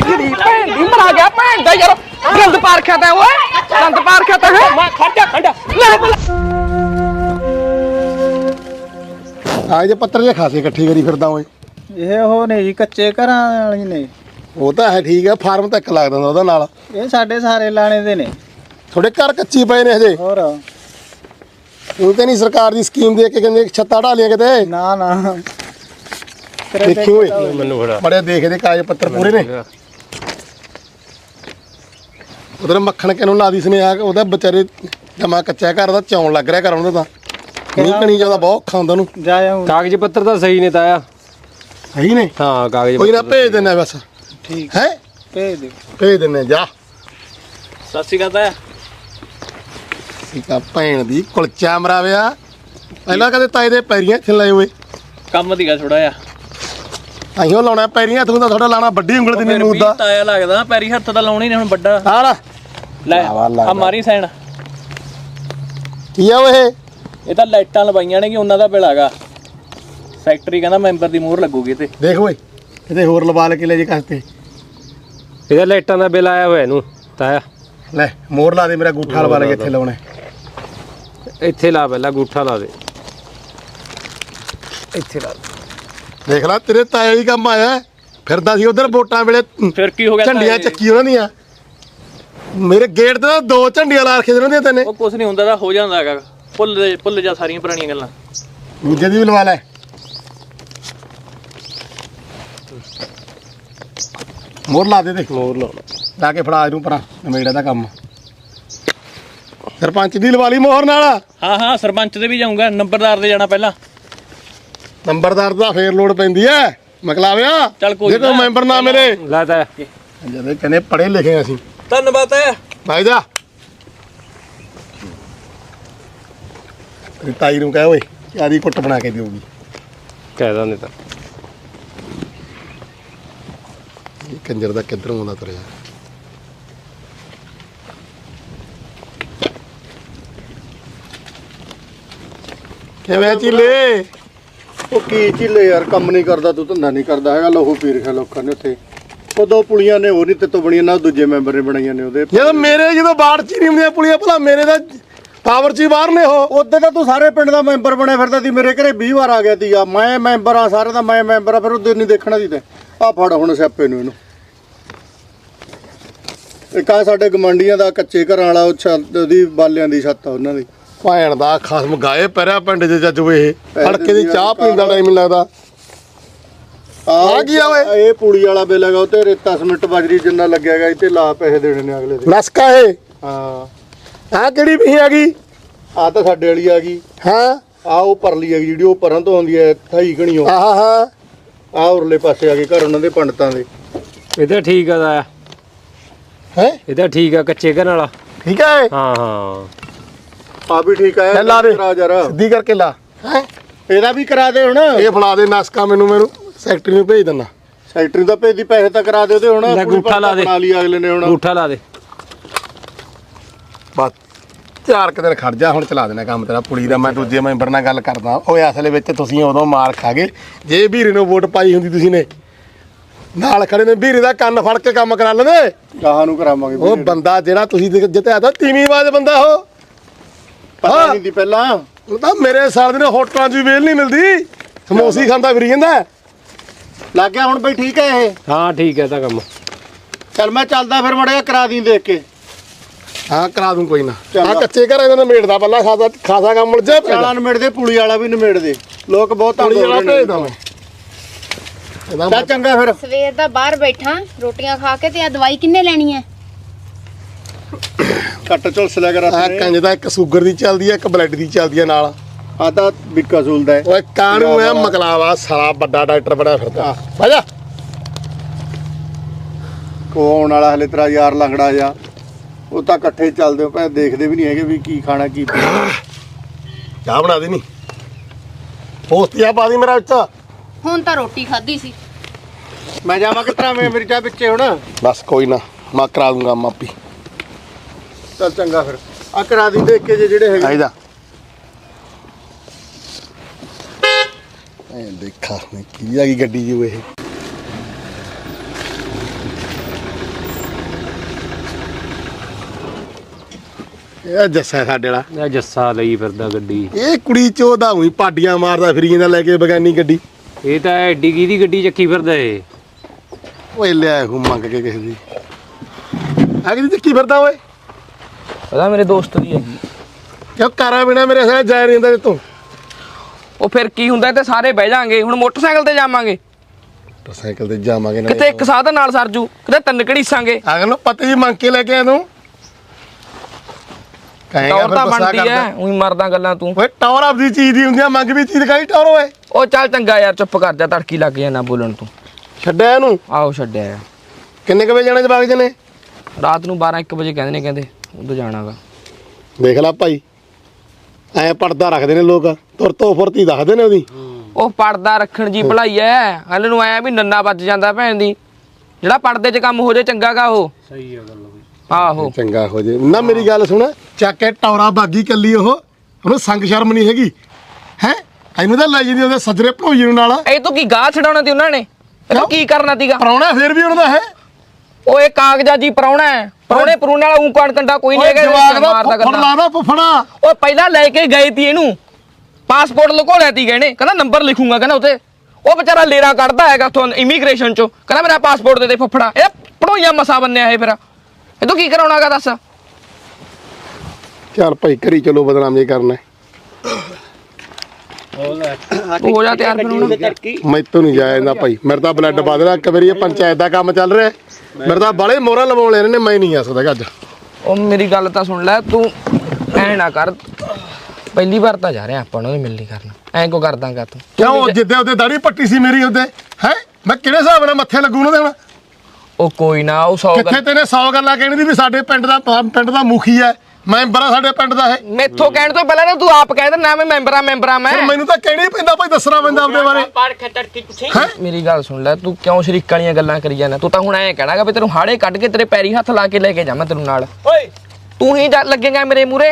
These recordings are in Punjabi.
ਜਿਹੜੀ ਭੈਣ ਦੀ ਮਰਾ ਗਿਆ ਭੈਣ ਦਾ ਯਾਰ ਗੰਦ ਪਾਰਖਿਆ ਤਾਂ ਓਏ ਗੰਦ ਪਾਰਖਿਆ ਤਾਂ ਹੈ ਮੈਂ ਖੜਦਾ ਖੜਦਾ ਲੈ ਬਲਾ ਆਹ ਜੇ ਪੱਤਰ ਜੇ ਖਾਸੇ ਇਕੱਠੇ ਕਰੀ ਫਿਰਦਾ ਓਏ। ਇਹ ਉਹ ਨੇ ਜੀ ਕੱਚੇ ਘਰਾਂ ਵਾਲੀ ਨੇ। ਉਹ ਤਾਂ ਹੈ ਠੀਕ ਆ ਫਾਰਮ ਤਾਂ ਇੱਕ ਲੱਗਦਾ ਹੁੰਦਾ ਉਹਦਾ ਨਾਲ। ਇਹ ਸਾਡੇ ਸਾਰੇ ਲਾਣੇ ਦੇ ਨੇ। ਥੋੜੇ ਘਰ ਕੱਚੀ ਪਏ ਨੇ ਹਜੇ? ਹੋਰ। ਉਹ ਤੇ ਨਹੀਂ ਸਰਕਾਰ ਦੀ ਸਕੀਮ ਦੇ ਕੇ ਕਹਿੰਦੇ ਛੱਤਾਂ ਢਾਲੀਆਂ ਕਿਤੇ? ਨਾ ਨਾ। ਦੇਖੀ ਓਏ ਮੈਨੂੰ ਫੜਾ। ਬੜੇ ਦੇਖਦੇ ਕਾਗਜ਼ ਪੱਤਰ ਪੂਰੇ ਨੇ। ਉਧਰ ਮੱਖਣ ਕਿਨੂੰ ਲਾਦੀ ਸੁਨੇਹਾ ਉਹਦਾ ਵਿਚਾਰੇ ਜਮਾ ਕੱਚਾ ਘਰ ਦਾ ਚੌਣ ਲੱਗ ਰਿਹਾ ਘਰ ਉਹਦਾ ਤਾਂ। ਨਹੀਂ ਕਣੀ ਜਾਂਦਾ ਬਹੁਤ ਖਾਂਦਾ ਉਹਨੂੰ। ਜਾ ਆਉਂ ਕਾਗਜ਼ ਪੱਤਰ ਤਾਂ ਸਹੀ ਨੇ ਤਾਇਆ। ਸਹੀ ਨੇ? ਹਾਂ ਕਾਗਜ਼ ਕੋਈ ਨਾ ਭੇਜ ਦਿੰਦਾ ਬਸ। ਠੀਕ। ਹੈ? ਭੇਜ ਦਿਓ। ਭੇਜ ਦਿੰਦੇ ਜਾ। ਸਤਿ ਸ਼੍ਰੀ ਅਕਾਲ ਠੀਕ ਆ ਭੈਣ ਦੀ ਕੁਲਚਾ ਮਰਾਵਿਆ। ਪਹਿਲਾਂ ਕਦੇ ਤਾਏ ਦੇ ਪੈਰੀਆਂ ਇੱਥੇ ਲਾਏ ਹੋਏ। ਕੰਮ ਦੀਗਾ ਥੋੜਾ ਜਿਹਾ। ਅਈਓ ਲਾਉਣਾ ਪੈਰੀਆਂ ਤੂੰ ਤਾਂ ਥੋੜਾ ਲਾਣਾ ਵੱਡੀ ਉਂਗਲ ਦੀ ਫਿਰ ਵੀ ਦਾ ਤਾਇਆ ਲੱਗਦਾ ਪੈਰੀ ਹੱਥ ਤਾਂ ਲਾਉਣੀ ਨਹੀਂ ਹੁਣ ਵੱਡਾ। ਆ ਲੈ। ਲੈ ਲਾਵਾ ਲੱਗਦਾ। ਆ ਮਾਰੀ ਸਾਈਨ ਕੀ ਆ ਓਏ? ਇਹ ਤਾਂ ਲਾਈਟਾਂ ਲਵਾਈਆਂ ਨੇ ਕਿ ਉਹਨਾਂ ਦਾ ਬਿਲ ਹੈਗਾ। ਸੈਕਟਰੀ ਕਹਿੰਦਾ ਮੈਂਬਰ ਦੀ ਮੋਹਰ ਲੱਗੂਗੀ ਤੇ ਦੇਖ ਓਏ ਕਿਤੇ ਹੋਰ ਲਵਾ ਲੈ ਕੇ ਲੈ ਜੇ ਕਸਤੇ ਇਹਦਾ ਲਾਈਟਾਂ ਦਾ ਬਿੱਲ ਆਇਆ ਹੋਇਆ ਇਹਨੂੰ ਤਾਇਆ ਲੈ ਮੋਰ ਲਾ ਦੇ ਮੇਰਾ ਗੂਠਾ ਲਵਾ ਲੈ ਕੇ ਇੱਥੇ ਲਾਉਣਾ। ਇੱਥੇ ਲਾ ਪਹਿਲਾਂ ਗੂਠਾ ਲਾ ਦੇ। ਇੱਥੇ ਲਾ ਦੇ। ਦੇਖ ਲੈ ਤੇਰੇ ਤਾਏ ਹੀ ਕੰਮ ਆਇਆ ਫਿਰਦਾ ਸੀ ਉਧਰ ਵੋਟਾਂ ਵੇਲੇ ਫਿਰ ਕੀ ਹੋ ਗਿਆ ਝੰਡੀਆਂ ਤਾਏ? ਚੱਕੀ ਉਹਨਾਂ ਦੀਆਂ। ਮੇਰੇ ਗੇਟ ਤੇ ਤਾਂ ਦੋ ਝੰਡੀਆਂ ਲਾ ਰੱਖੇ ਉਹਨਾਂ ਦੀਆਂ ਤੈਨੇ। ਉਹ ਕੁਝ ਨਹੀਂ ਹੁੰਦਾ ਤਾਂ ਹੋ ਜਾਂਦਾ ਹੈਗਾ। ਭੁੱਲ ਦੇ- ਭੁੱਲ ਜਾ ਸਾਰੀਆਂ ਪੁਰਾਣੀਆਂ ਗੱਲਾਂ। ਦੂਜੇ ਦੀ ਵੀ ਲਵਾ ਲੈ। ਮੋਰ ਲਾ ਦੇ ਦੇ। ਮੋਰ ਲਾਉਣਾ ਲਾ। ਕੇ ਫੜਾ ਇਹਨੂੰ ਪਰਾਂ ਨਵੇੜਾ ਦਾ ਕੰਮ। ਸਰਪੰਚ ਦੀ ਲਵਾ ਲਈ ਮੋਹਰ ਨਾਲ। ਹਾਂ ਹਾਂ ਸਰਪੰਚ ਦੇ ਵੀ ਜਾਊਂਗਾ ਨੰਬਰਦਾਰ ਦੇ ਜਾਣਾ ਪਹਿਲਾਂ। ਨੰਬਰਦਾਰ ਦਾ ਫੇਰ ਲੋੜ ਪੈਂਦੀ ਐ। ਮਕਲਾਵਿਆ ਚੱਲ ਕੋਈ ਨਾ। ਮੈਂਬਰ ਨਾ ਮੇਰੇ ਲਾ ਤਾਇਆ ਜਦੋਂ ਕਹਿੰਦੇ ਪੜੇ ਲਿਖੇ ਅਸੀਂ। ਧੰਨਵਾਦ ਹੈ ਭਾਈ ਜਾ। ਤੇਰੀ ਤਾਈ ਨੂੰ ਕਹਿ ਓਏ ਯਾਰੀ ਕੁੱਟ ਬਣਾ ਕੇ ਦਿਓਗੀ ਕਹਿ ਦਾਂ ਤਾਂ। ਇਹ ਕੰਜਰ ਦਾ ਕਿੱਧਰੋਂ ਆਉਂਦਾ ਤੁਰਿਆ। ਕਿਵੇਂ ਚਿੱਲੇ? ਉਹ ਕੀ ਝਿੱਲੇ ਯਾਰ, ਕੰਮ ਨਹੀਂ ਕਰਦਾ, ਤੂੰ ਧੰਦਾ ਨਹੀਂ ਕਰਦਾ ਹੈਗਾ, ਲਹੂ ਪੀ ਰਿਹਾ ਲੋਕਾਂ ਨੇ ਉੱਥੇ। ਉਹ ਦੋ ਪੁਲੀਆਂ ਨੇ ਉਹ ਨਹੀਂ ਤੇ ਤੋਂ ਬਣੀਆਂ, ਨਾ ਦੂਜੇ ਮੈਂਬਰ ਨੇ ਬਣਾਈਆਂ ਨੇ ਉਹਦੇ। ਜਦੋਂ ਮੇਰੇ, ਜਦੋਂ ਬਾੜ ਚ ਹੀ ਨਹੀਂ ਹੁੰਦੀਆਂ ਪੁਲੀਆਂ, ਭਲਾ ਮੇਰੇ ਦਾ ਪਾਵਰ ਚ ਹੀ ਬਾਹਰ ਨੇ ਉਹ। ਉਹਦੇ ਤਾਂ ਤੂੰ ਸਾਰੇ ਪਿੰਡ ਦਾ ਮੈਂਬਰ ਬਣਿਆ ਫਿਰਦਾ ਸੀ, ਮੇਰੇ ਘਰੇ 20 ਵਾਰ ਆ ਗਿਆ ਸੀਗਾ। ਮੈਂ ਮੈਂਬਰ ਆ ਸਾਰੇ ਦਾ ਮੈਂ ਮੈਂਬਰ ਆ, ਫਿਰ ਉਹਦੇ ਨਹੀਂ ਦੇਖਣਾ ਸੀ ਤੇ। ਆ ਫੜ ਹੁਣ ਸਿਆਪੇ ਨੂੰ ਇਹਨੂੰ। ਇੱਕ ਆ ਸਾਡੇ ਗਮੰਡੀਆਂ ਦਾ ਕੱਚੇ ਘਰਾਂ ਵਾਲਾ, ਉਹ ਛੱਤ ਉਹਦੀ ਬਾਲਿਆਂ ਦੀ ਛੱਤ ਆ ਉਹਨਾਂ ਦੀ। ਭੈਣ ਦਾ ਖਸਮ ਗਾਏ ਪਰਿਆ ਪਿੰਡ ਚ ਜੱਜਵੇ ਇਹ। ਫੜਕੇ ਦੀ ਚਾਹ ਪੀਣ ਦਾ ਟਾਈਮ ਲੱਗਦਾ। ਆਹ ਕੀ ਆ ਓਏ? ਇਹ ਪੂੜੀ ਵਾਲਾ ਬਿੱਲ ਹੈਗਾ ਉਹ ਤੇ ਰੇਤਾ ਸਮਿੰਟ ਬਜਰੀ ਜਿੰਨਾ ਲੱਗਿਆਗਾ ਤੇ ਲਾ ਪੈਸੇ ਦੇਣੇ ਨੇ ਅਗਲੇ ਦੇ। ਨਸਕਾ ਇਹ? ਹਾਂ। ਆ ਕਿਹੜੀ ਵੀ ਆ ਗਈ ਆ ਤਾਂ ਸਾਡੇ ਵਾਲੀ ਆ ਗਈ। ਹਾਂ। ਆ ਉਹ ਪਰਲੀ ਹੈਗੀ ਜਿਹੜੀ ਉਹ ਪਰਾਂ ਤੋਂ ਆਉਂਦੀ ਹੈ ਥਾਈ ਘਣੀਓ ਆਹਾ ਹਾਂ ਆ ਉਰਲੇ ਪਾਸੇ ਆ ਗਏ ਘਰ ਉਹਨਾਂ ਦੇ ਪੰਡਤਾਂ ਦੇ। ਇਹ ਤਾਂ ਠੀਕ ਆ ਤਾਇਆ। ਹੈ? ਇਹ ਤਾਂ ਠੀਕ ਆ ਕੱਚੇ ਘਰ ਵਾਲਾ। ਠੀਕ ਹੈ ਹਾਂ ਹਾਂ। ਆ ਵੀ ਠੀਕ ਆ ਲੈ ਲਾ ਦੇ। ਕਰਾ ਸਿੱਧੀ ਕਰਕੇ ਲਾ। ਹੈ? ਇਹਦਾ ਵੀ ਕਰਾ ਦੇ ਹੁਣ। ਇਹ ਫੜਾ ਦੇ ਨਸਕਾ ਮੈਨੂੰ ਮੈਨੂੰ। ਸੈਕਟਰੀ ਨੂੰ ਭੇਜ ਦਿੰਦਾ। ਸੈਕਟਰੀ ਦਾ ਭੇਜੀ ਪੈਸੇ ਤਾਂ ਕਰਾ ਦੇ ਉਹਦੇ ਹੁਣ। ਲੈ ਪੂਰੀ ਅੰਗੂਠਾ ਲਾ ਦੇ। ਬਣਾ ਲਈ ਅਗਲੇ ਨੇ ਹੁਣ। ਗੂਠਾ ਲਾ ਦੇ। ਬਸ ਚਾਰ ਕੁ ਦਿਨ ਖੜ ਜਾ ਹੁਣ ਚਲਾ ਦੇਣਾ ਕੰਮ ਤੇਰਾ। ਪੁਲੀ ਦਾ ਮੈਂ ਦੂਜੇ ਮੈਂਬਰ ਨਾਲ ਗੱਲ ਕਰਦਾ। ਓਏ ਅਸਲ ਵਿੱਚ ਤੁਸੀਂ ਉਦੋਂ ਮਾਰ ਖਾ ਗਏ। ਜੇ ਵੀਰੇ ਨੂੰ ਵੋਟ ਪਾਈ ਹੁੰਦੀ ਤੁਸੀਂ ਨੇ। ਨਾਲ ਖੜੇ ਨੇ ਵੀਰੇ ਦਾ ਕੰਨ ਫੜ ਕੇ ਕੰਮ ਕਰਾ ਲੈਂਦੇ। ਗਾਹਾਂ ਨੂੰ ਕਰਾਵਾਂਗੇ ਉਹ ਬੰਦਾ ਜਿਹੜਾ ਤੁਸੀਂ ਜਿ- ਜਿੱਤਿਆ ਤਾਂ ਤੀਵੀਂ ਬਾਜ ਬੰਦਾ ਉਹ। ਪਤਾ। ਨਹੀਂ ਦੀ ਪਹਿਲਾਂ। ਉਹ ਤਾਂ ਮੇਰੇ ਸਾਲ ਦੇ ਹੋਟਲਾਂ 'ਚ ਵੀ ਵੇਲ ਨਹੀਂ ਮਿਲਦੀ। ਸਮੋਸੀ ਖਾਂਦਾ ਫਿਰੀ ਜਾਂਦਾ। ਲੱਗ ਗਿਆ ਹੁਣ ਬਈ ਠੀਕ ਹੈ ਇਹ? ਹਾਂ ਠੀਕ ਹੈ ਤਾਂ ਕੰਮ। ਚੱਲ ਮੈਂ ਚੱਲਦਾ ਫਿਰ ਮੜਿਆ ਕਰਾ ਦੀ ਦੇਖ ਕੇ। ਹਾਂ ਕਰਾ ਦੂੰ ਕੋਈ ਨਾ। ਆ। ਕੱਚੇ ਘਰ ਇਹਨਾਂ ਨੇ ਮੇੜਦਾ ਪਹਿਲਾਂ ਖਾਸਾ ਖਾਸਾ ਕੰਮ ਮੁੜ ਜਾ ਚਾਲਾਂ ਨਿਮੇੜ ਦੇ ਪੁਲੀ ਵਾਲਾ ਵੀ ਨਿਮੇੜ ਦੇ ਲੋਕ ਬਹੁਤ ਤੰਗ ਪੁਲੀ ਹੋ ਵਾਲਾ ਰਹੇ ਨੇ। ਭੇਜਦਾ ਮੈਂ ਇਹਦਾ ਚੱਲ ਚੰਗਾ ਫਿਰ। ਸਵੇਰ ਦਾ ਬਾਹਰ ਬੈਠਾ ਰੋਟੀਆਂ ਖਾ ਕੇ ਤੇ ਆ ਦਵਾਈ ਕਿੰਨੇ ਲੈਣੀ ਹੈ? ਕੱਟ ਝੁਲਸ ਲਿਆ ਕਰ ਆ ਆਪਣੇ ਕੰਜ ਦਾ ਇੱਕ ਸ਼ੂਗਰ ਦੀ ਚੱਲਦੀ ਹੈ ਇੱਕ ਬਲੱਡ ਦੀ ਚੱਲਦੀ ਹੈ ਨਾਲ। ਆ ਤਾਂ ਬਿੱਕਾ ਸੂਲਦਾ ਹੈ। ਓਏ ਕਾਣੂ ਐ ਮਕਲਾਵਾ ਸਾਲਾ ਵੱਡਾ ਡਾਕਟਰ ਬੜਾ ਫਿਰਦਾ। ਭਾਜਾ ਕੋ ਆਉਣ ਵਾਲਾ ਹਲੇ ਤੇਰਾ ਯਾਰ ਲੰਗੜਾ ਜਾ ਉਹ ਤਾਂ ਇਕੱਠੇ ਚੱਲਦੇ ਹੋ ਭੈ ਦੇਖਦੇ ਵੀ ਨਹੀਂ ਹੈਗੇ ਵੀ ਕੀ ਖਾਣਾ ਕੀ ਪੀਣਾ। ਚਾਹ ਬਣਾ ਦੇ ਨੀ ਪੋਸਤੀਆ ਪਾ ਦੀ ਮੇਰਾ ਵਿੱਚ। ਹੁਣ ਤਾਂ ਰੋਟੀ ਖਾਧੀ ਸੀ। ਮੈਂ ਜਾਵਾਂ ਕਿਤਰਾ ਮੇਰੀ ਚਾਹ ਵਿੱਚੇ ਹੁਣ। ਬਸ ਕੋਈ ਨਾ ਮੈਂ ਕਰਾ ਦੂੰਗਾ ਮਾਪੀ। ਚੱਲ ਚੰਗਾ ਫਿਰ। ਆ ਕਰਾ ਦੀ ਦੇਖ ਕੇ ਜੇ ਜਿਹੜੇ ਹੈਗੇ। ਆਈਦਾ। ਦੇਖਾ ਮੈਂ ਕੀ ਆ ਗਈ ਗੱਡੀ ਜੀ ਇਹ। ਇਹ ਜੱਸਾ ਸਾਡੇ ਵਾਲਾ। ਇਹ ਜੱਸਾ ਲਈ ਫਿਰਦਾ ਗੱਡੀ। ਇਹ ਕੁੜੀ ਚੋਦਾ ਉਹੀ ਪਾਡੀਆਂ ਮਾਰਦਾ ਫਿਰੀ ਜਾਂਦਾ ਲੈ ਕੇ ਬਗਾਨੀ ਗੱਡੀ। ਇਹ ਤਾਂ ਐਡੀ ਕੀ ਦੀ ਗੱਡੀ ਚੱਕੀ ਫਿਰਦਾ ਏ ਓਏ ਲਿਆ ਹੂੰ ਮੰਗ ਕੇ ਕਿਸੇ ਦੀ। ਆ ਕਿਹਦੀ ਚੱਕੀ ਫਿਰਦਾ ਓਏ। ਪਤਾ ਮੇਰੇ ਦੋਸਤ ਦੀ ਹੈਗੀ। ਕਿਉਂ ਕਾਰਾ ਬਿਨਾ ਮੇਰੇ ਸਾਹ ਜਾ ਨਹੀਂ ਹੁੰਦਾ ਤੂੰ? ਉਹ ਫਿਰ ਕੀ ਹੁੰਦਾ ਤੇ ਸਾਰੇ ਬਹਿ ਜਾਾਂਗੇ ਹੁਣ ਮੋਟਰਸਾਈਕਲ ਤੇ ਜਾਵਾਂਗੇ। ਸਾਈਕਲ ਤੇ ਜਾਵਾਂਗੇ ਕਿਤੇ ਇੱਕ ਸਾਧਨ ਨਾਲ ਸਰਜੂ ਕਿਤੇ ਤਿੰਨ ਘੜੀਸਾਂਗੇ। ਅਗਰ ਨੂੰ ਪਤੀ ਜੀ ਮੰਗ ਕੇ ਲੈ ਕੇ ਆ ਤੂੰ। ਕਹੇਗਾ ਟੌਰ ਤਾਂ ਬਣਦੀ ਐ ਉਹੀ ਮਰਦਾ ਗੱਲਾਂ ਤੂੰ। ਓਏ ਟੌਰ ਆਪਦੀ ਚੀਜ਼ ਦੀ ਹੁੰਦੀ ਆ ਮੰਗ ਵੀ ਚੀਜ਼ ਕਾਹਦੀ ਟੌਰ ਓਏ। ਉਹ ਚੱਲ ਚੰਗਾ ਯਾਰ ਚੁੱਪ ਕਰ ਜਾ ਤੜਕੀ ਲੱਗ ਜਾ ਨਾ ਬੋਲਣ ਤੂੰ। ਛੱਡਿਆ ਇਹਨੂੰ? ਆਓ ਛੱਡਿਆ। ਯਾਰ। ਕਿੰਨੇ ਕੁ ਵਜੇ ਜਾਣਾ ਜਵਾਗ ਜਨੇ? ਰਾਤ ਨੂੰ 12 1 ਵਜੇ ਕਹਿੰਦੇ ਨੇ ਕਹਿੰਦੇ। ਉਦੋਂ ਜਾਣਾਗਾ ਦੇਖ ਲੈ ਭਾਈ। ਐ ਪਰਦਾ ਰੱਖਦੇ ਨੇ ਲੋਕ। ਤੁਰ ਤੋਂ ਫੁਰਤੀ ਦੱਸਦੇ ਨੇ ਉਹਦੀ। ਉਹ ਪੜਦਾ ਰੱਖਣ ਜੀ ਭਲਾਈ ਐ। ਹਲ ਨੂੰ ਆਇਆ ਵੀ ਨੰਨਾ ਵੱਜ ਜਾਂਦਾ ਭੈਣ ਦੀ। ਜਿਹੜਾ ਪੜਦੇ 'ਚ ਕੰਮ ਹੋ ਜੇ ਚੰਗਾਗਾ ਉਹ। ਸਹੀ ਆ ਗੱਲ ਆਹੋ। ਚੰਗਾ ਹੋ ਜੇ। ਨਾ ਮੇਰੀ ਗੱਲ ਸੁਣ। ਚੱਕ ਕੇ ਟੌਰਾ ਬਾਗੀ ਕੱਲੀ ਉਹ। ਉਹਨੂੰ ਸੰਗ ਸ਼ਰਮ ਨਹੀਂ ਹੈਗੀ। ਹੈ? ਇਹਨੂੰ ਤਾਂ ਲੈ ਜਾਂਦੀ ਉਹਦੇ ਸੱਜਰੇ ਭਣੋਈ ਨੂੰ ਨਾਲ। ਇਹ ਤੋਂ ਕੀ ਗਾਹ ਛਡਾਉਣਾ ਤੀ ਉਹਨਾਂ ਨੇ? ਇਹ ਤੋਂ ਕੀ ਕਰਨਾ ਤੀਗਾ? ਪਰਾਉਣਾ ਫੇਰ ਵੀ ਉਹਨਾਂ ਦਾ ਹੈ। ਇਹ ਕਾਗਜ਼ਾਂ ਜੀ ਪਰਾਉਣਾ ਪਰਾਉਣੇ ਪਰੂਣੇ ਵਾਲਾ ਊਂ ਕਣ ਕੰਡਾ ਕੋਈ ਨਹੀਂ ਓਏ ਹੈਗਾ ਦਾ ਮਾਰਦਾ ਫੁੱਫੜ ਗੱਲਾਂ ਲਾਦਾ ਫੁੱਫੜਾ। ਉਹ ਪਹਿਲਾਂ ਲੈ ਕੇ ਗਏ ਤੀ ਇਹਨੂੰ। ਪਾਸਪੋਰਟ ਲੁਕੋ ਲਿਆ ਤੀ ਕਹਿੰਦੇ। ਕਹਿੰਦਾ ਨੰਬਰ ਲਿਖੂੰਗਾ ਕਹਿੰਦਾ ਉਤੇ ਉਹ ਵਿਚਾਰਾ ਲੇਰਾ ਕੱਢਦਾ ਹੈਗਾ ਉਥੋਂ ਇਮੀਗ੍ਰੇਸ਼ਨ ਚੋਂ। ਕਹਿੰਦਾ ਮੇਰਾ ਪਾਸਪੋਰਟ ਦੇ ਦੇ ਫੁੱਫੜਾ। ਇਹ ਪੜੋਈਆਂ ਮਸਾ ਬੰਨਿਆ ਇਹ ਫਿਰ। ਇਹ ਤੋਂ ਕੀ ਕਰਾਉਣਾਗਾ ਦੱਸ? ਚੱਲ ਭਾਈ ਕਰੀ ਚਲੋ ਬਦਨਾਮ ਜੇ ਕਰਨਾ। ਹੈ। ਹੋ ਜਾ ਤਿਆਰ ਫਿਰ ਹੁਣ। ਮੈਥੋਂ ਨਹੀਂ ਜਾਇਆ ਜਾਂਦਾ ਭਾਈ। ਮੇਰੇ ਤਾਂ ਬਲੱਡ ਵਧਦਾ ਇੱਕ ਵਾਰੀ ਇਹ ਪੰਚਾਇਤ ਦਾ ਕੰਮ ਚੱਲ ਰਿਹਾ। ਮੇਰੇ ਤਾਂ ਬੜੇ ਮੋਹਰਾਂ ਲਵਾਉਣ ਲੈਣੇ ਨੇ। ਮੈਂ ਨਹੀਂ ਆ ਸਕਦਾ ਅੱਜ। ਉਹ ਮੇਰੀ ਗੱਲ ਤਾਂ ਸੁਣ ਲੈ। ਤੂੰ ਐ ਨਾ ਕਰ। ਪਹਿਲੀ ਵਾਰ ਤਾਂ ਜਾ ਰਿਹਾ ਆਪਾਂ ਨੂੰ ਮਿਲ ਨਹੀਂ ਕਰਨਾ। ਐਂ ਕੋ ਕਰਦਾਂਗਾ ਤੂੰ? ਕਿਉਂ? ਜਿੱਦੇ ਉਹਦੇ ਦਾੜੀ ਪੱਟੀ ਸੀ ਮੇਰੀ ਉਹਦੇ। ਹੈ? ਮੈਂ ਕਿਹੜੇ ਹਿਸਾਬ ਨਾਲ ਮੱਥੇ ਲੱਗੂ ਉਹਨਾਂ ਦੇ ਹੁਣ? ਉਹ ਕੋਈ ਨਾ ਉਹ ਸੌ ਕਿੱਥੇ ਤੈਨੇ 100 ਗੱਲਾਂ ਕਹਿਣੀ ਦੀ ਵੀ ਸਾਡੇ ਪਿੰਡ ਦਾ ਪਿੰਡ ਦਾ ਮੁਖੀ ਹੈ। ਮੈਂਬਰ ਆ ਸਾਡੇ ਪਿੰਡ ਦਾ ਇਹ। ਮੈਥੋਂ ਕਹਿਣ ਤੋਂ ਪਹਿਲਾਂ ਨਾ ਤੂੰ ਆਪ ਕਹਿ ਦਿੰਦਾ ਮੈਂ ਮੈਂਬਰ ਆ ਮੈਂਬਰ ਆ ਮੈਂ। ਫਿਰ ਮੈਨੂੰ ਤਾਂ ਕਹਿਣਾ ਹੀ ਪੈਂਦਾ ਭਾਈ ਦੱਸਣਾ ਪੈਂਦਾ ਆਪਦੇ ਬਾਰੇ। ਹੈ? ਮੇਰੀ ਗੱਲ ਸੁਣ ਲੈ ਤੂੰ ਕਿਉਂ ਸ਼ਰੀਕਾਂ ਵਾਲੀਆਂ ਗੱਲਾਂ ਕਰੀ ਜਾਂਦਾ? ਤੂੰ ਤਾਂ ਹੁਣ ਐਂ ਕਹਿਣਾਗਾ ਵੀ ਤੈਨੂੰ ਹਾੜੇ ਕੱਢ ਕੇ ਤੇਰੇ ਪੈਰੀ ਹੱਥ ਲਾ ਕੇ ਲੈ ਕੇ ਜਾਵਾਂ ਤੈਨੂੰ ਨਾਲ। ਓਏ! ਤੂੰ ਹੀ ਜਾ- ਲੱਗੇਗਾ ਮੇਰੇ ਮੂਰੇ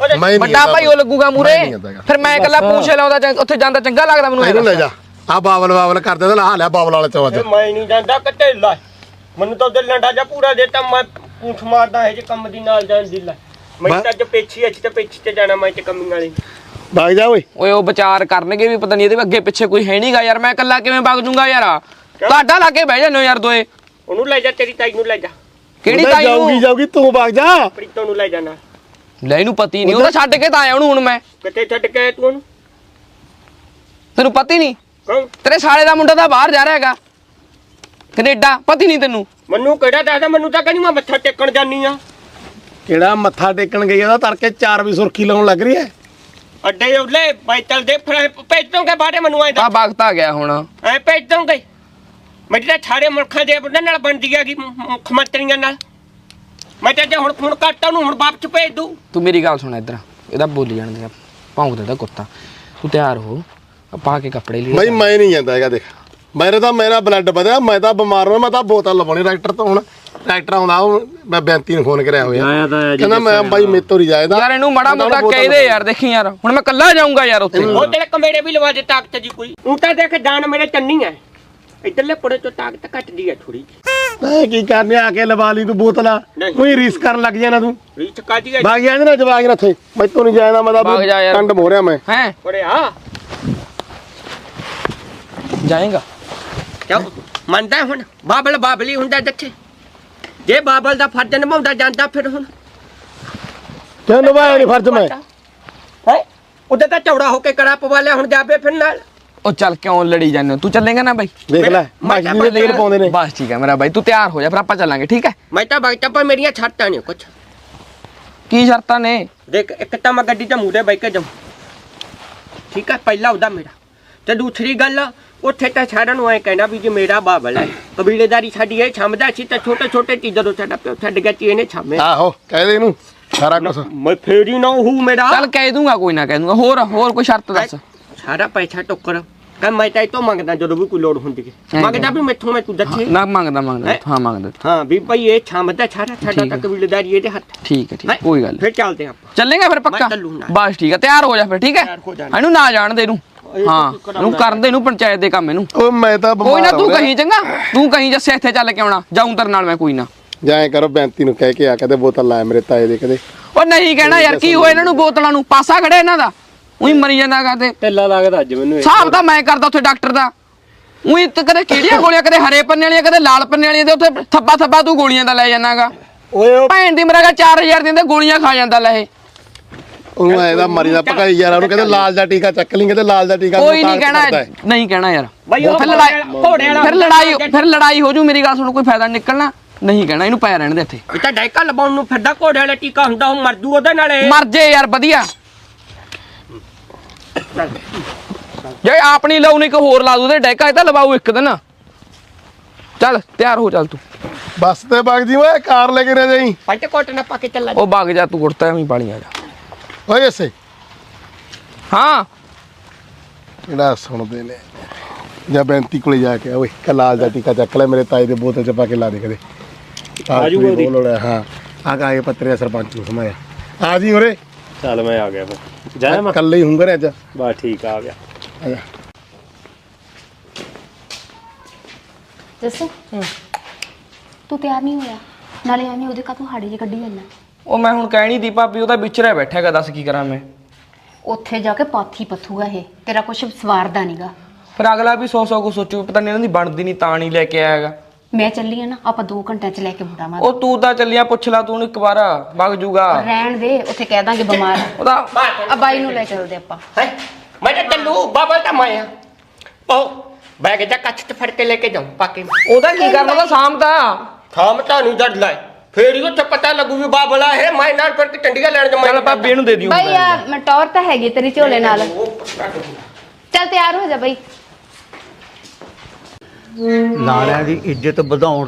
ਮੈਂ ਨਹੀਂ ਵੱਡਾ ਭਾਈ ਉਹ ਲੱਗੂਗਾ ਮੂਰੇ ਮੈਂ ਨਹੀਂ। ਫਿਰ ਮੈਂ ਇਕੱਲਾ ਪੂਛ ਲਾਉਂਦਾ ਉੱਥੇ ਜਾਂਦਾ ਚੰਗਾ ਲੱਗਦਾ ਮੈਨੂੰ ਇਹ ਇਹਨੂੰ ਲੈ। ਜਾ। ਆ ਬਾਵਲ ਬਾਵਲ ਕਰਦੇ ਤੇ ਲਾ ਲਿਆ ਬਾਵਲ ਵਾਲੇ ਚੋਂ ਅੱਜ। ਮੈਂ ਨਹੀਂ ਜਾਂਦਾ ਕਿਤੇ ਲੈ। ਮੈਨੂੰ ਤਾਂ ਉਹਦੇ ਲੰਡਾ ਜਾ ਪੂਰਾ ਦੇਤਾ ਮੈਂ ਪੂੰਛ ਮਾਰਦਾ ਹੈ ਜੇ ਕੰਮ ਦੀ ਨਾਲ ਜਾਣ ਦੀ ਲੈ। ਮੈਂ ਤਾਂ ਅੱਜ ਪੇਛੀ ਅੱਛ ਤੇ ਪੇਛੀ ਤੇ ਜਾਣਾ ਮੈਂ ਤੇ ਕਮੀ ਵਾਲੀ। ਭਾਗ ਜਾ ਓਏ। ਓਏ ਉਹ ਵਿਚਾਰ ਕਰਨਗੇ ਵੀ ਪਤਾ ਨਹੀਂ ਇਹਦੇ ਅੱਗੇ ਪਿੱਛੇ ਕੋਈ ਹੈ ਨਹੀਂਗਾ ਯਾਰ ਮੈਂ ਇਕੱਲਾ ਕਿਵੇਂ ਵਗ ਜੂੰਗਾ ਯਾਰ? ਤੁਹਾਡਾ ਲਾ ਕੇ ਬਹਿ ਹੋ ਯਾਰ ਦੋਏ ਉਹਨੂੰ ਲੈ ਜਾ ਤੇਰੀ ਤਾਈ ਨੂੰ ਲੈ ਜਾ। ਕਿਹੜੀ ਤਾਈ ਜਾਊਗੀ ਨੂੰ? ਜਾਊਗੀ ਤੂੰ ਭਾਗ ਜਾ। ਪ੍ਰੀਤੋਂ ਨੂੰ ਲੈ ਜਾਣਾ ਲੈ ਇਹਨੂੰ ਪਤੀ ਨਹੀਂ ਉਹ ਤਾਂ ਛੱਡ ਕੇ ਤਾਂ ਆਇਆ ਉਹਨੂੰ ਹੁਣ ਮੈਂ। ਕਿਤੇ ਛੱਡ ਕੇ ਆਇਆ ਤੂੰ ਉਹਨੂੰ? ਤੈਨੂੰ ਪਤੀ ਨਹੀਂ? ਕੌਣ ਤੇਰੇ ਸਾਲੇ ਦਾ ਮੁੰਡਾ ਤਾਂ ਬਾਹਰ ਜਾ ਰਿਹਾ ਹੈਗਾ। ਕੈਨੇਡਾ ਪਤੀ ਨਹੀਂ ਤੈਨੂੰ। ਮੈਨੂੰ ਕਿਹੜਾ ਦੱਸਦਾ ਮੈਨੂੰ ਤਾਂ ਕਹਿੰਦੀ ਮੈਂ ਮੱਥਾ ਟੇਕਣ ਜਾਨੀ ਆ। ਕਿਹੜਾ ਮੱਥਾ ਟੇਕਣ ਗਈ ਉਹਦਾ ਤੜਕੇ 4 ਵੀ ਸੁਰਖੀ ਲਾਉਣ ਲੱਗ ਰਹੀ ਹੈ ਅੱਡੇ ਉੱਲੇ ਬਾਈਤਲ ਦੇ ਫਿਰ ਭੇਜ ਦੋਗੇ ਬਾੜੇ ਮੈਨੂੰ ਐ ਆ ਵਕਤ ਆ ਗਿਆ ਹੁਣ। ਐ ਭੇਜ ਦੋਗੇ ਮੇਰੀ ਤਾਂ ਸਾਰੇ ਮੁਲਕਾਂ ਦੇ ਉਹਨਾਂ ਨਾਲ ਬਣਦੀ ਹੈਗੀ ਮੁ- ਮੁੱਖ ਮੰਤਰੀਆਂ ਨਾਲ। ਮੈਂ ਤਾਂ ਜੇ ਹੁਣ ਫੋਨ ਕਰਤਾ ਉਹਨੂੰ ਹੁਣ ਵਾਪਸ ਭੇਜ ਦੂੰ ਤੂੰ ਮੇਰੀ ਗੱਲ ਸੁਣ ਇੱਧਰ ਇਹਦਾ ਬੋਲੀ ਜਾਣ ਦੇ ਭੌਂਕਦਾ ਦਾ ਕੁੱਤਾ। ਤੂੰ ਤਿਆਰ ਹੋ ਆ ਪਾ ਕੇ ਕੱਪੜੇ ਲਈ ਬਈ ਮੈਂ ਨਹੀਂ ਜਾਂਦਾ ਹੈਗਾ ਦੇਖ। ਮੇਰੇ ਤਾਂ ਮੇਰਾ ਬਲੱਡ ਵਧਿਆ ਮੈਂ ਤਾਂ ਬਿਮਾਰ ਹਾਂ ਮੈਂ ਤਾਂ ਬੋਤਲ ਲਵਾਉਣੀ ਡਾਕਟਰ ਤੋਂ ਹੁਣ। ਡਾਕਟਰ ਆਉਂਦਾ ਉਹ ਮੈਂ ਬੈਂਤੀ ਨੂੰ ਫੋਨ ਕਰਿਆ ਹੋਇਆ। ਆਇਆ ਤਾਂ ਹੈ ਜੀ ਕਹਿੰਦਾ ਮੈਂ ਬਾਈ ਮੇਤੋਂ ਨਹੀਂ ਜਾਇਦਾ ਯਾਰ ਇਹਨੂੰ ਮਾੜਾ ਮੋਟਾ ਕਹਿ ਦੇ ਯਾਰ ਦੇਖੀ ਯਾਰ ਹੁਣ ਮੈਂ ਕੱਲਾ ਜਾਊਂਗਾ ਯਾਰ ਉੱਥੇ। ਉਹ ਤੇਰੇ ਕਮੇੜੇ ਵੀ ਲਵਾ ਦੇ ਤਾਕਤ ਜੀ ਕੋਈ। ਉਹ ਤਾਂ ਦੇਖ ਜਾਨ ਮੇਰੇ ਚੰਨੀ ਹੈ। ਇਧਰਲੇ ਪੁੜੇ ਚੋਂ ਤਾਕਤ ਘਟਦੀ ਹੈ ਥੋੜੀ ਮੈਂ ਕੀ ਕਰਨੇ ਆ ਕੇ ਲਵਾ ਲਈ ਤੂੰ ਬੋਤਲਾਂ। ਨਹੀਂ। ਕੋਈ ਰੀਸ ਕਰਨ ਲੱਗ ਜਾਣਾ ਤੂੰ। ਰੀਚ ਕਾਦੀ ਹੈ ਭਾਗ ਜਾ ਨਾ ਜਵਾਗ ਨਾ ਇੱਥੇ ਮੈਥੋਂ ਨਹੀਂ ਜਾਇਦਾ ਮੈਂ ਤਾਂ ਜਾ ਯਾਰ। ਕੰਡ ਮੋਰਿਆ ਮੈਂ। ਹੈ? ਪੁੜੇ ਆ। ਜਾਏਗਾ। ਕਿਉਂ ਮੰਨਦਾ ਹੁਣ ਬਾਬਲ ਬਾਬਲੀ ਹੁੰਦਾ ਦੇਖੇ ਜੇ ਬਾਬਲ ਦਾ ਫਰਜ਼ ਨਿਭਾਉਂਦਾ ਜਾਂਦਾ ਫਿਰ ਹੁਣ। ਕਿਉਂ ਨਿਭਾਇਆ ਨਹੀਂ ਫਰਜ਼ ਮੈਂ। ਹੈ? ਉਹਦੇ ਤਾਂ ਚੌੜਾ ਹੋ ਕੇ ਕੜਾ ਪਵਾ ਲਿਆ ਹੁਣ ਜਾਵੇ ਫਿਰ ਨਾਲ। ਉਹ ਚੱਲ ਕਿਉਂ ਲੜੀ ਜਾਂਦੇ ਹੋ? ਤੂੰ ਚੱਲੇਗਾ ਨਾ ਬਾਈ? ਦੇਖ ਲੈ ਮੈਂ ਮੱਛੀ ਦੇ ਤੇਲ ਪਾਉਂਦੇ ਨੇ। ਬਸ ਠੀਕ ਹੈ ਮੇਰਾ ਬਾਈ ਤੂੰ ਤਿਆਰ ਹੋ ਜਾ ਫਿਰ ਆਪਾਂ ਚੱਲਾਂਗੇ ਠੀਕ ਹੈ? ਮੈਂ ਤਾਂ ਬਗਟਾ ਪਰ ਮੇਰੀਆਂ ਛੱਟਾਂ ਨਹੀਂ ਕੁਛ। ਕੀ ਸ਼ਰਤਾਂ ਨੇ? ਦੇਖ ਇੱਕ ਤਾਂ ਮੈਂ ਗੱਡੀ ਤੇ ਮੂਰੇ ਬੈ ਕੇ ਜਾਉਂ ਠੀਕ ਹੈ ਪਹਿਲਾ ਉਹਦਾ ਮੇਰਾ। ਤੇ ਦੂਸਰੀ ਗੱਲ ਉੱਥੇ ਤਾਂ ਸਾਰਿਆਂ ਨੂੰ ਐ ਕਹਿਣਾ ਵੀ ਜੇ ਮੇਰਾ ਬਾਬਲ ਹੈ ਕਬੀਲੇਦਾਰੀ ਸਾਡੀ ਇਹ ਛੰਮਦਾ ਸੀ ਤਾਂ ਛੋਟੇ ਛੋਟੇ ਚੀਜ਼ਾਂ ਤੋਂ ਸਾਡਾ ਪਿਓ ਛੱਡ ਗਿਆ ਸੀ ਇਹਨੇ ਛਾਮੇ ਆਹੋ ਕਹਿ ਦੇ ਇਹਨੂੰ ਸਾਰਾ ਕੁਝ ਮੈਂ ਫੇਰੀ ਨਾ ਹੂੰ ਮੇਰਾ ਚੱਲ ਕਹਿ ਦੂੰਗਾ ਕੋਈ ਨਾ ਕਹਿ ਦੂੰਗਾ ਹੋਰ ਹੋਰ ਕੋਈ ਸ਼ਰਤ ਦੱਸ ਸਾਰਾ ਪੈਸਾ ਟੋਕਰ ਕਹ ਮੈਂ ਤਾਂ ਇਹ ਤੋਂ ਮੰਗਦਾ ਜਦੋਂ ਵੀ ਕੋਈ ਲੋੜ ਹੁੰਦੀ ਹੈ ਮੰਗਦਾ ਵੀ ਮੈਥੋਂ ਮੈਂ ਤੂੰ ਦੱਸੇ ਨਾ ਮੰਗਦਾ ਮੰਗਦਾ ਹੈਂ? ਮੰਗਦਾ ਹਾਂ ਵੀ ਭਾਈ ਇਹ ਛੰਮਦਾ ਸਾਰਾ ਸਾਡਾ ਠੀਕ ਤਾਂ ਹੈ। ਕਬੀਲੇਦਾਰੀ ਇਹਦੇ ਹੱਥ ਠੀਕ ਹੈ ਠੀਕ? ਕੋਈ ਗੱਲ। ਫਿਰ ਚੱਲਦੇ ਆਪਾਂ ਚੱਲੇਗਾ ਫਿਰ ਪੱਕਾ। ਬਸ ਠੀਕ ਹੈ ਤਿਆਰ ਹੋ ਜਾ ਫਿਰ ਠੀਕ ਹੈ। ਇਹਨੂੰ ਨਾ ਜਾਣ ਦੇ ਇਹਨੂੰ ਹਾਂ। ਇਹਨੂੰ ਕਰਨ ਦੇ ਇਹਨੂੰ ਪੰਚਾਇਤ ਦੇ ਕੰਮ ਇਹਨੂੰ। ਉਹ ਮੈਂ ਤਾਂ ਕੋਈ ਨਾ ਬਿਮਾਰ ਤੂੰ ਕਹੀਂ ਚੰਗਾ। ਤੂੰ ਕਹੀਂ ਜੱਸੇ ਇੱਥੇ ਚੱਲ ਕੇ ਆਉਣਾ। ਜਾਉਂ ਤੇਰੇ ਨਾਲ ਮੈਂ ਕੋਈ ਨਾ। ਜਾਏ ਕਰੋ ਬੈਂਤੀ ਨੂੰ ਕਹਿ ਕੇ ਆ ਕਦੇ ਬੋਤਲ ਲਾਏ ਮੇਰੇ ਤਾਏ ਦੇ ਕਦੇ। ਉਹ ਨਹੀਂ ਕਹਿਣਾ ਯਾਰ ਕੀ ਹੋਇਆ ਇਹਨਾਂ ਨੂੰ ਬੋਤਲਾਂ ਨੂੰ? ਪਾਸਾ ਖੜੇ ਇਹਨਾਂ ਦਾ। ਉਹੀ ਮਰੀ ਜਾਂਦਾਗਾ ਤੇ। ਢਿੱਲਾ ਲੱਗਦਾ ਅੱਜ ਮੈਨੂੰ ਇਹ। ਹਿਸਾਬ ਤਾਂ ਮੈਂ ਕਰਦਾ ਉੱਥੇ ਡਾਕਟਰ ਦਾ। ਉਹੀ ਤੇ ਕਦੇ ਕਿਹੜੀਆਂ ਗੋਲੀਆਂ ਕਦੇ ਹਰੇ ਪੰਨੇ ਵਾਲੀਆਂ ਕਦੇ ਲਾਲ ਪੰਨੇ ਵਾਲੀਆਂ ਤੇ ਉੱਥੇ ਥੱਬਾ ਥੱਬਾ ਤੂੰ ਗੋਲੀਆਂ ਦਾ ਲੈ ਜਾਣਾਗਾ ਓਏ ਭੈਣ ਦੀ ਮਰਾਗਾ 4000 ਦਿੰਦੇ ਗੋਲੀਆਂ ਖਾ ਜਾਂਦਾ ਲੈ ਇਹ ਉਹ ਐਦਾ ਮਰੀ ਦਾ ਪਕਾਈ ਯਾਰ ਉਹਨੂੰ ਕਹਿੰਦੇ ਲਾਲ ਦਾ ਟੀਕਾ ਚੱਕ ਲਈ ਕਹਿੰਦੇ ਲਾਲ ਦਾ ਟੀਕਾ ਕੋਈ ਨਹੀਂ ਕਹਿਣਾ। ਨਹੀਂ ਕਹਿਣਾ ਯਾਰ। ਬਈ ਉਹ ਫਿਰ ਲੜਾਈ ਘੋੜੇ ਵਾਲਾ ਫਿਰ ਲੜਾਈ ਫਿਰ ਲੜਾਈ ਹੋ ਜੂ ਮੇਰੀ ਗੱਲ ਸੁਣ ਕੋਈ ਫਾਇਦਾ ਨਿਕਲਣਾ? ਨਹੀਂ ਕਹਿਣਾ ਇਹਨੂੰ ਪੈ ਰਹਿਣ ਦੇ ਇੱਥੇ। ਇਹ ਤਾਂ ਡਾਇਕਾ ਲਵਾਉਣ ਨੂੰ ਫਿਰਦਾ ਘੋੜੇ ਵਾਲਾ ਟੀਕਾ ਹੁੰਦਾ ਉਹ ਮਰ ਜੂ ਉਹਦੇ ਨਾਲੇ। ਮਰ ਜੇ ਯਾਰ ਵਧੀਆ। ਜੇ ਆਪ ਨਹੀਂ ਲਾਉਣੀ ਕਿ ਹੋਰ ਲਾ ਦੂ ਤੇ ਡੈਕਾ ਇਹ ਤਾਂ ਲਵਾਉ ਇੱਕ ਦਿਨ। ਚੱਲ ਤਿਆਰ ਹੋ ਚੱਲ ਤੂੰ। ਬੱਸ ਤੇ ਬਾਗ ਜੀ ਓਏ ਕਾਰ ਲੈ ਕੇ ਨਾ ਜਾਈ। ਪੱਟ ਕੋਟ ਨਾ ਪਾ ਕੇ ਚੱਲਾ ਉਹ ਵਗ ਜਾ ਤੂੰ ਕੁੜਤਾ ਐਵੇਂ ਪਾਣੀ ਆ ਜਾ। ਓਏ ਐਸੇ ਹਾਂ। ਜਿਹੜਾ ਸੁਣਦੇ ਨੇ ਜਾਂ ਬੈਂਤੀ ਕੋਲੇ ਜਾ ਕੇ ਓਏ ਕਾ ਲਾਲ ਦਾ ਟੀਕਾ ਚੱਕ ਲੈ ਮੇਰੇ ਤਾਏ ਦੇ ਬੋਤਲ ਚ ਪਾ ਕੇ ਲਾ ਦੇ ਕਦੇ। ਆ ਜਾਊਗਾ ਉਹਦੀ? ਹਾਂ ਆ ਗਾ ਇਹ ਪੱਤਰੇ ਸਰਪੰਚ ਨੂੰ ਸਮਾਇਆ। ਆ ਜੀ ਉਰੇ। ਚੱਲ ਮੈਂ ਆ ਗਿਆ ਫਿਰ। ਜਾਇਆ ਮੈਂ ਕੱਲੇ ਹੀ ਹੁੰਗਾ ਅੱਜ। ਬਸ ਠੀਕ ਆ, ਆ ਗਿਆ। ਆ ਜਾ ਦੱਸੋ ਤੂੰ ਤਿਆਰ ਨਹੀਂ ਹੋਇਆ। ਨਾਲੇ ਐਵੇਂ ਉਹਦੇ ਕਾ ਤੂੰ ਹਾੜੇ ਜੇ ਕੱਢੀ ਜਾਂਦਾ। ਉਹ ਮੈਂ ਹੁਣ ਕਹਿਣੀ ਦੀ ਭਾਬੀ ਉਹਦਾ ਵਿਚਰਿਆ ਬੈਠਾਗਾ ਦੱਸ ਕੀ ਕਰਾਂ ਮੈਂ। ਉੱਥੇ ਜਾ ਕੇ ਪਾਥੀ ਪੱਥੂਗਾ ਇਹ ਤੇਰਾ ਕੁਛ ਸਵਾਰਦਾ ਨਹੀਂਗਾ ਫਿਰ ਅਗਲਾ ਵੀ ਸੌ ਸੌ ਕੋ ਸੋਚੂ ਪਤਾ ਨਹੀਂ ਇਹਨਾਂ ਦੀ ਬਣਦੀ ਨਹੀਂ ਤਾਂ ਨਹੀਂ ਲੈ ਕੇ ਆਇਆਗਾ। ਮੈਂ ਚੱਲੀ ਆ ਨਾ ਆਪਾਂ 2 ਘੰਟਿਆਂ ਚ ਲੈ ਕੇ ਬੁੜਾਵਾਂਗੇ ਉਹ ਤੂੰ ਤਾਂ ਚੱਲਿਆ ਪੁੱਛ ਲਾ ਤੂੰ ਉਹਨੂੰ ਇੱਕ ਵਾਰ ਵਗ ਜੂਗਾ। ਰਹਿਣ ਦੇ ਉੱਥੇ ਕਹਿ ਦਾਂਗੇ ਬਿਮਾਰ। ਆ। ਉਹਦਾ ਆ ਬਾਈ ਨੂੰ ਲੈ ਚੱਲਦੇ ਆਪਾਂ। ਹੈ? ਮੈਂ ਤਾਂ ਚੱਲੂ ਬਾਬਾ ਤਾਂ ਮਾਇਆ ਉਹ ਬੈਗ ਜਾ ਕੱਚ ਤੇ ਫੜ ਕੇ ਲੈ ਕੇ ਜਾਉਂ ਪਾ ਕੇ ਉਹਦਾ ਕੀ ਕਰਨਾ ਉਹਦਾ ਸ਼ਾਮ ਦਾ ਥਾਮ ਤਾਂ ਨਹੀਂ ਜੜ ਲੈ। ਫੇਰ ਹੀ ਉੱਥੇ ਪਤਾ ਲੱਗੂ ਵੀ ਬਾਬਲਾ ਹੈ ਮੈਂ ਨਾਲ ਫਿਰ ਚੰਡੀਗੜ੍ਹ ਲੈਣ ਚੱਲ ਜਮਾਈ ਭਾਬੀ ਇਹਨੂੰ ਦੇ ਦਿਓ। ਬਾਈ ਆ ਮਟੌਰ ਤਾਂ ਹੈਗੀ ਤੇਰੀ ਝੋਲੇ ਨਾਲ। ਚੱਲ ਤਿਆਰ ਹੋ ਜਾ ਬਾਈ। ਲਾੜਿਆਂ ਦੀ ਇੱਜ਼ਤ ਵਧਾਉਣ